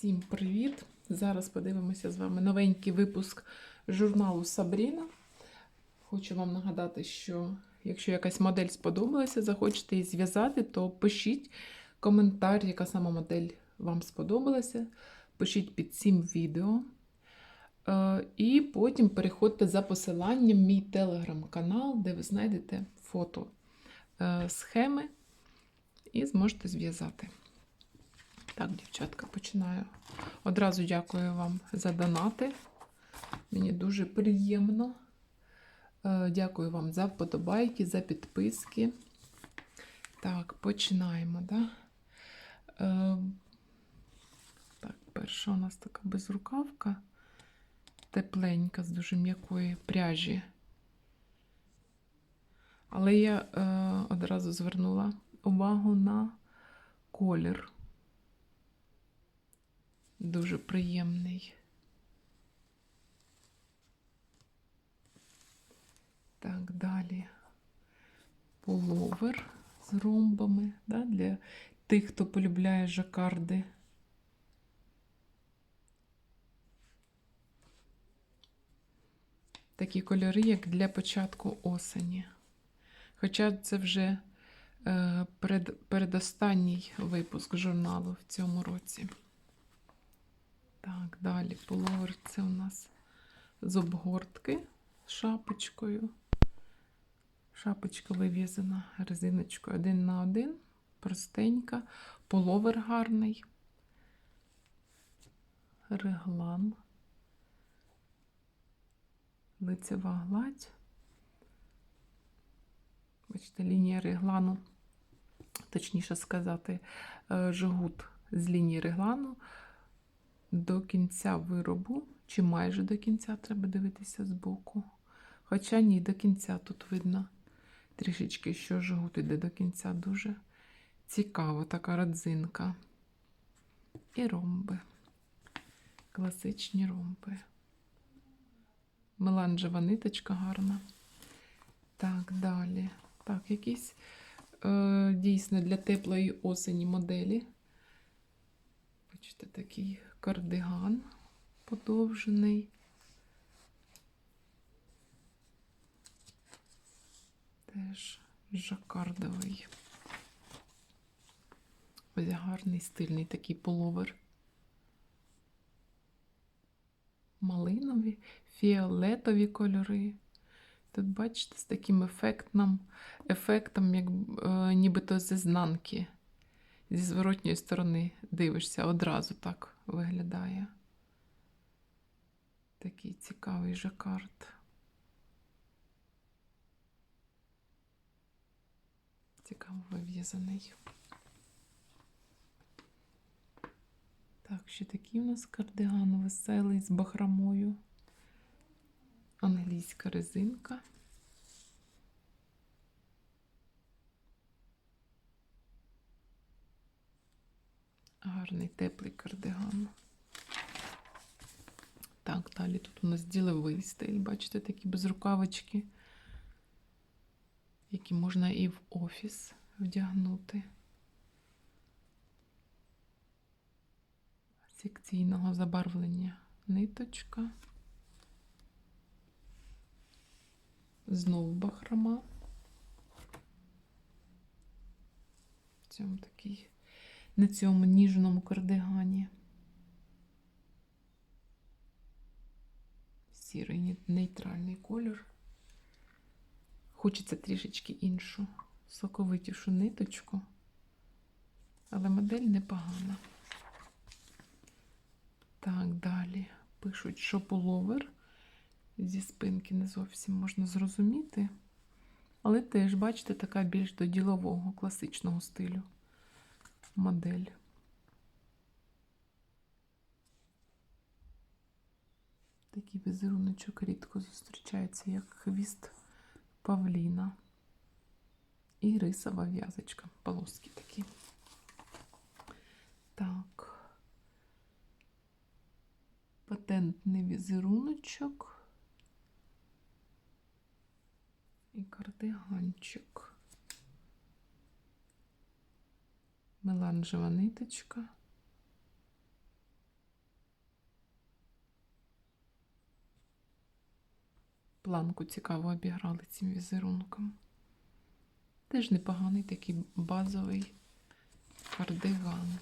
Всім привіт! Зараз подивимося з вами новенький випуск журналу Сабріна. Хочу вам нагадати, що якщо якась модель сподобалася, захочете її зв'язати, то пишіть коментар, яка сама модель вам сподобалася. Пишіть під цим відео. Е, І потім переходьте за посиланням мій телеграм-канал, де ви знайдете фото е, схеми і зможете зв'язати. Так, дівчатка, починаю. Одразу дякую вам за донати. Мені дуже приємно. Е, Дякую вам за вподобайки, за підписки. Так, починаємо, да? Е, Так, перша у нас така безрукавка, тепленька, з дуже м'якої пряжі. Але я е, одразу звернула увагу на колір. Дуже приємний. Так, далі. Пуловер з ромбами да, для тих, хто полюбляє жакарди. Такі кольори, як для початку осені. Хоча це вже е, перед, передостанній випуск журналу в цьому році. Так, далі пуловер це у нас з обгортки шапочкою. Шапочка вив'язана резиночкою один на один, простенька, половер гарний, реглан, лицева гладь. Бачите, лінія реглану, точніше сказати, е, жгут з лінії реглану до кінця виробу, чи майже до кінця треба дивитися збоку. Хоча ні, до кінця тут видно трішечки, що жгут іде до кінця. Дуже цікаво, така родзинка. І ромби. Класичні ромби. Меланжева ниточка гарна. Так, далі. Так, якісь е, дійсно для теплої осені моделі. Бачите, такий кардиган подовжений. Теж жакардовий. Ось гарний стильний такий половер. Малинові, фіолетові кольори. Тут, бачите, з таким ефектом, ефектом як е, нібито з ізнанки зі зворотньої сторони дивишся, одразу так виглядає. Такий цікавий жакард. Цікаво вив'язаний. Так, ще такий у нас кардиган веселий з бахромою. Англійська резинка. Гарний теплий кардиган. Так, далі тут у нас діловий стиль, бачите, такі безрукавочки, які можна і в офіс вдягнути. Секційного забарвлення ниточка. Знову бахрома. В цьому такий на цьому ніжному кардигані. Сірий нейтральний колір. Хочеться трішечки іншу, соковитішу ниточку, але модель непогана. Так, далі пишуть, що пуловер зі спинки не зовсім можна зрозуміти, але теж, бачите, така більш до ділового класичного стилю модель. Такий візеруночок рідко зустрічається, як хвіст павліна. І рисова в'язочка, полоски такі. Так. Патентний візеруночок. І кардиганчик. меланжева ниточка. Планку цікаво обіграли цим візерунком. Теж непоганий такий базовий кардиган.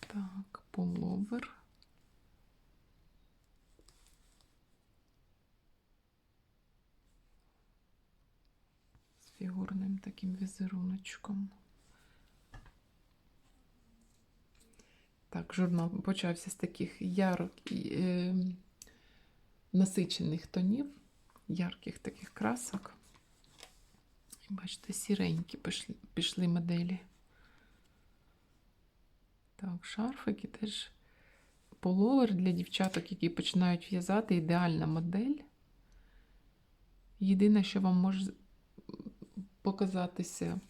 Так, пуловер. З фігурним таким візеруночком. Так, журнал почався з таких ярок, е, насичених тонів, ярких таких красок. І бачите, сіренькі пішли, пішли моделі. Так, шарфики теж половер для дівчаток, які починають в'язати, ідеальна модель. Єдине, що вам може показатися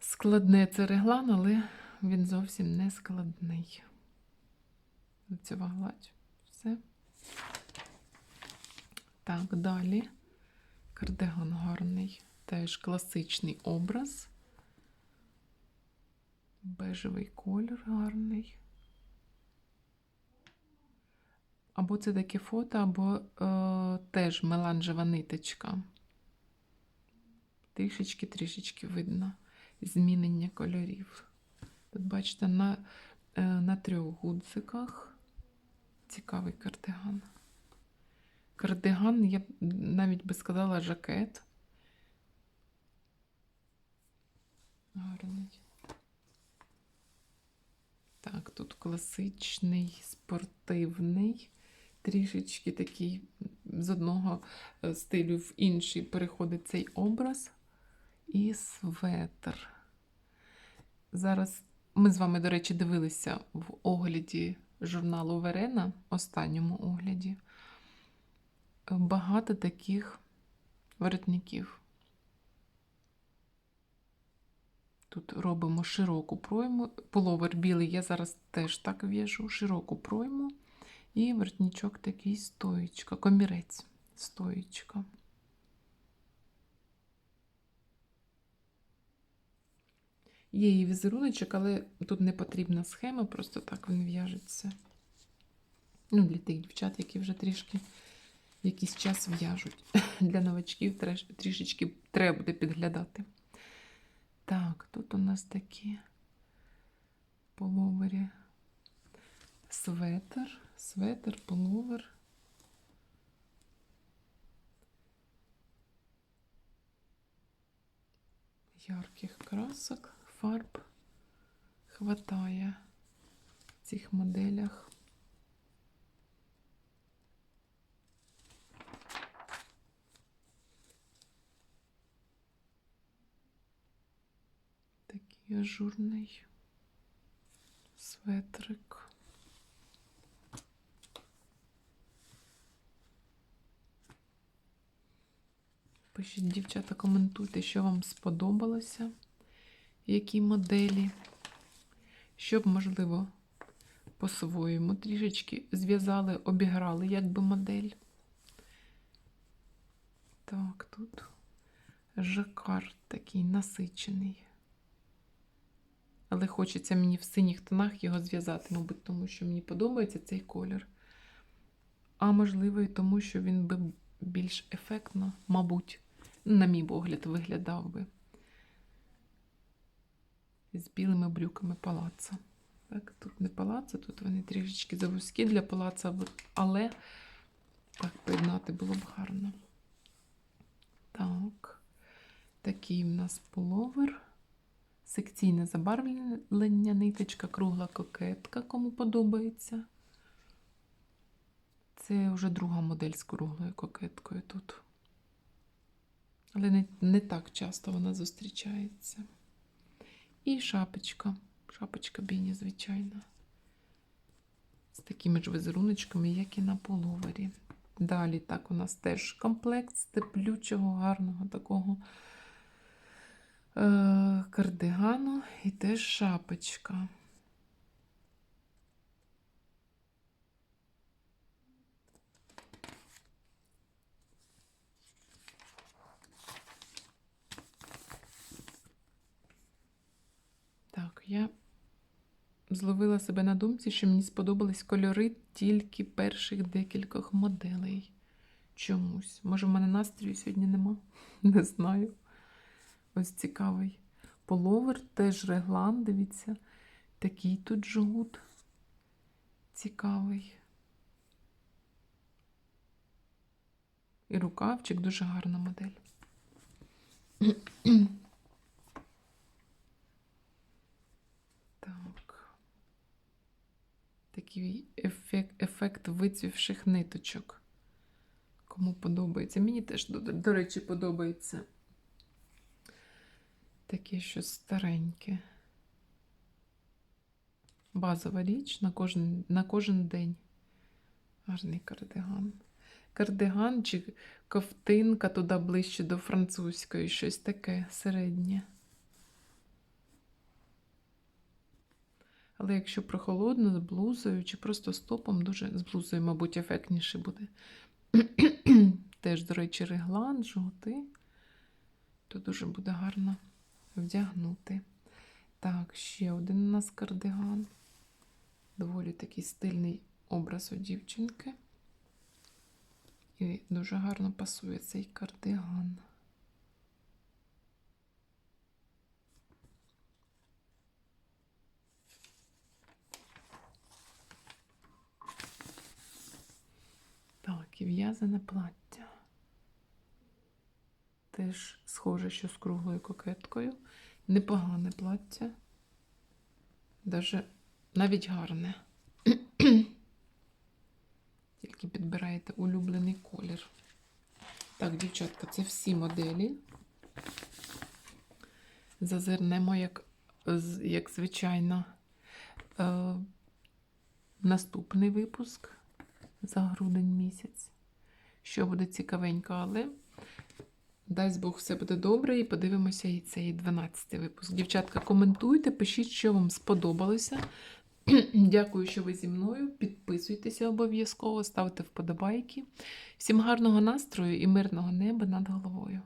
складне, це реглан, але він зовсім не складний. Лицева гладь. Все. Так, далі. Кардиган гарний. Теж класичний образ. Бежевий колір гарний. Або це таке фото, або е, теж меланжева ниточка. Трішечки-трішечки видно змінення кольорів. Тут, бачите, на, е, на трьох гудзиках цікавий кардиган. Кардиган, я б навіть би сказала, жакет. Гарний. Так, тут класичний, спортивний, трішечки такий з одного е, стилю в інший переходить цей образ. І светр. Зараз ми з вами, до речі, дивилися в огляді журналу Верена, останньому огляді. Багато таких воротників. Тут робимо широку пройму. Пуловер білий я зараз теж так в'яжу, широку пройму. І воротничок такий стоїчка, комірець, стоїчка. Є і візеруночок, але тут не потрібна схема, просто так він в'яжеться. Ну, для тих дівчат, які вже трішки якийсь час в'яжуть. Для новачків трішечки треба буде підглядати. Так, тут у нас такі половері. Светер, светер, половер. Ярких красок, фарб хватає в цих моделях. Такий ажурний светрик. Пишіть, дівчата, коментуйте, що вам сподобалося, які моделі, щоб, можливо, по-своєму трішечки зв'язали, обіграли якби модель. Так, тут жакард такий насичений. Але хочеться мені в синіх тонах його зв'язати, мабуть, тому що мені подобається цей колір. А можливо, і тому, що він би більш ефектно, мабуть, на мій погляд, виглядав би з білими брюками палаца. Так, тут не палаца, тут вони трішечки завузькі для палаца, але так поєднати було б гарно. Так, такий в нас пуловер. Секційне забарвлення, ниточка, кругла кокетка, кому подобається. Це вже друга модель з круглою кокеткою тут. Але не, не так часто вона зустрічається. І шапочка. Шапочка біні, звичайна. З такими ж візеруночками, як і на половері. Далі так у нас теж комплект з теплючого, гарного такого е- кардигану і теж шапочка. Так, я зловила себе на думці, що мені сподобались кольори тільки перших декількох моделей. Чомусь. Може, в мене настрою сьогодні нема? Не знаю. Ось цікавий. Половер теж реглан, дивіться. Такий тут жгут. Цікавий. І рукавчик дуже гарна модель. Так. Такий ефект, ефект вицвівших ниточок. Кому подобається. Мені теж, до, до речі, подобається. Таке щось стареньке. Базова річ на кожен, на кожен день. Гарний кардиган. Кардиган чи ковтинка туди ближче до французької, щось таке середнє. Але якщо прохолодно, з блузою чи просто з топом, дуже з блузою, мабуть, ефектніше буде. Теж, до речі, реглан, жовтий, то дуже буде гарно вдягнути. Так, ще один у нас кардиган. Доволі такий стильний образ у дівчинки. І дуже гарно пасує цей кардиган. В'язане плаття. Теж схоже, що з круглою кокеткою. Непогане плаття. Даже навіть гарне. Тільки підбираєте улюблений колір. Так, дівчатка, це всі моделі. Зазирнемо, як, як звичайно, е, наступний випуск за грудень місяць. Що буде цікавенько, але дасть Бог, все буде добре, і подивимося і цей 12-й випуск. Дівчатка, коментуйте, пишіть, що вам сподобалося. Дякую, що ви зі мною. Підписуйтеся обов'язково, ставте вподобайки. Всім гарного настрою і мирного неба над головою.